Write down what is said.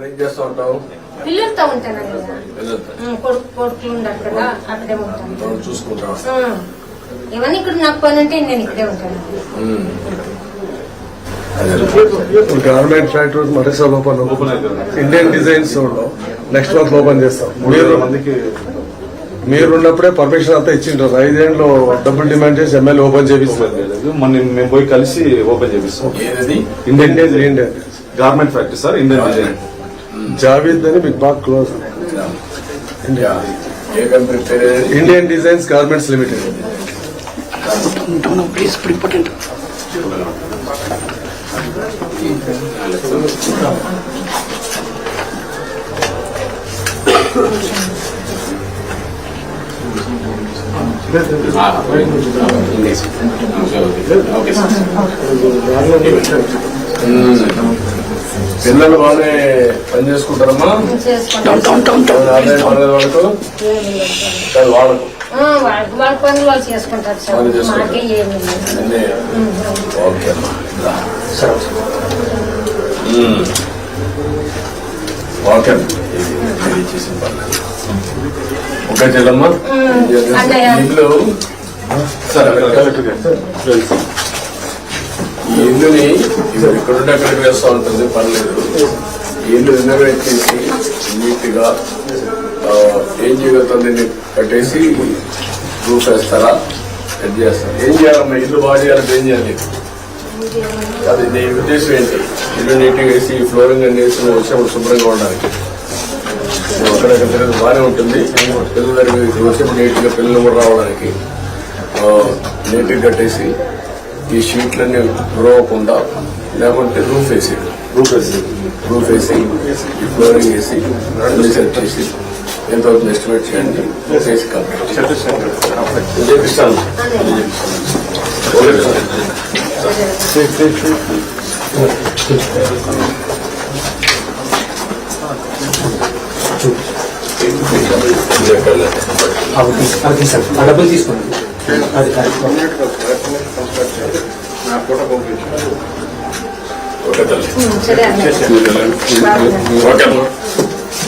ఇక్కడ ఏం చేస్తా ఉంటావు? పిల్లలతో ఉంటానండి పిల్లలతో? ఉమ్, కొడుకు కొడుకులు ఉండరు కదా అక్కడే ఉంటాను. చూసుకుంటావు. ఇవన్నీ ఇక్కడ నాకు పని ఉంటే నేను ఇక్కడే ఉంటాను. ఉమ్. అదే. ఇప్పుడు గవర్నమెంట్ ఫ్యాక్టరీ మరోసారి open Indian designs next month open చేస్తాం. మీరు మందికి మీరు ఉన్నప్పుడే పర్మిషన్ అంతా ఇచ్చింటారు ఐదేళ్ళు డబ్బులు డిమాండ్ చేసి ఎమ్మెల్యే ఓపెన్ చేపిస్తారు. మన మేము పోయి కలిసి ఓపెన్ చేపిస్తాం. ఏదది Indian Indian Indian garment factory sir Indian design Javed అని మీకు బాగా క్లోజ్ యా. ఏ కంపెనీ పేరు ఏది? Indian designs garments limited um. పిల్లలు బాగానే పని చేసుకుంటారమ్మా? వాళ్ళకు? వాళ్ళకు. వాళ్ళ పనులు చేసుకుంటారు సార్. మాకే ఏమి ఓకే అమ్మా రా. ఉమ్. ఓకే చేసిన పర్లేదు. ఓకే చెల్లమ్మా. ఇల్లు సరే. ఇల్లుని ఇప్పుడు అక్కడ వేస్తూ ఉంటుంది పర్లేదు ఇల్లు రినోవేట్ చేసి నీట్గా ఆ, ఏం చేయగలుగుతుంది కట్టేసి రూఫ్ వేస్తారా? కట్ చేస్తారా? ఏం చేయాలమ్మా? ఇల్లు బాగా చేయాలంటే ఏం చేయాలి? అది నీ ఉద్దేశం ఏంటి? ఇల్లు నీట్గా వేసి ఫ్లోరింగ్ అన్ని వేసి వచ్చేప్పుడు శుభ్రంగా ఉండడానికి అక్కడక్కడ తిరగదు బాగానే ఉంటుంది. పిల్లలకి దగ్గరికి నీట్గా పిల్లలు కూడా రావడానికి నీట్గా కట్టేసి ఈ షీట్లన్నీ రోవకుండా లేకుంటే రూఫ్ వేసి రూఫ్ వేసి రూఫ్ వేసి ఫ్లోరింగ్ వేసి అన్ని సెట్ చేసి ఎంత అవుతుంది ఎస్టిమేట్ చేయండి. చేసి చేపిస్తాను డబ్బులు తీసుకోండి. అది అది. Okay okay